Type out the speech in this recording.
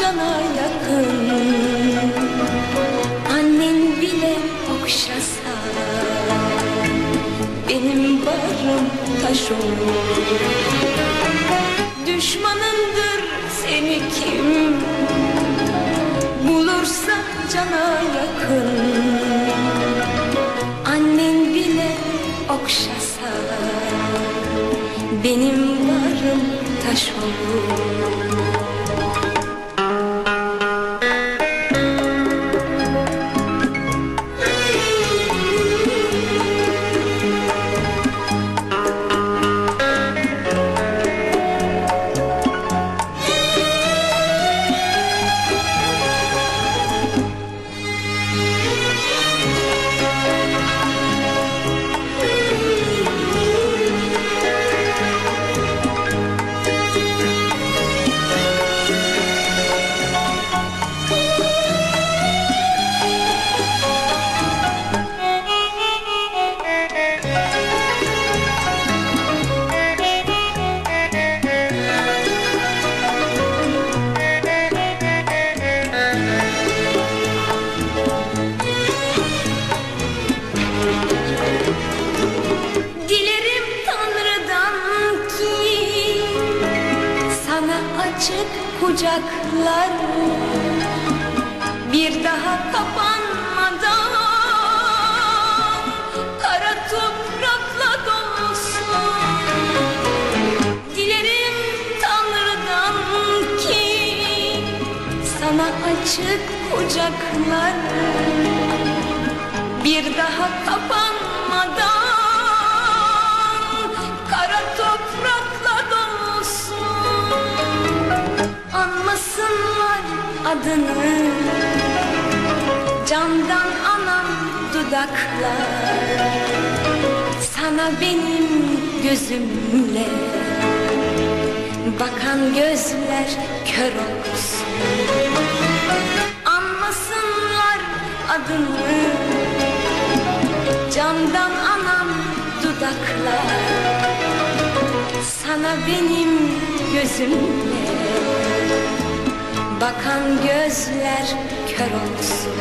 cana yakın. Annen bile okşasa Benim barım taş olur. Düşmanındır seni kim? Bulursa cana yakın. Annen bile okşasa Benim varım taş olur açık kucaklar bir daha kapanmadan kara toprakla dolsun. Dilerim Tanrı'dan ki sana açık kucaklar bir daha kapanmadan adını. Candan anam dudaklar. Sana benim gözümle bakan gözler kör olsun. Anmasınlar adını. Candan anam dudaklar. Sana benim gözümle Bakan gözler kör olsun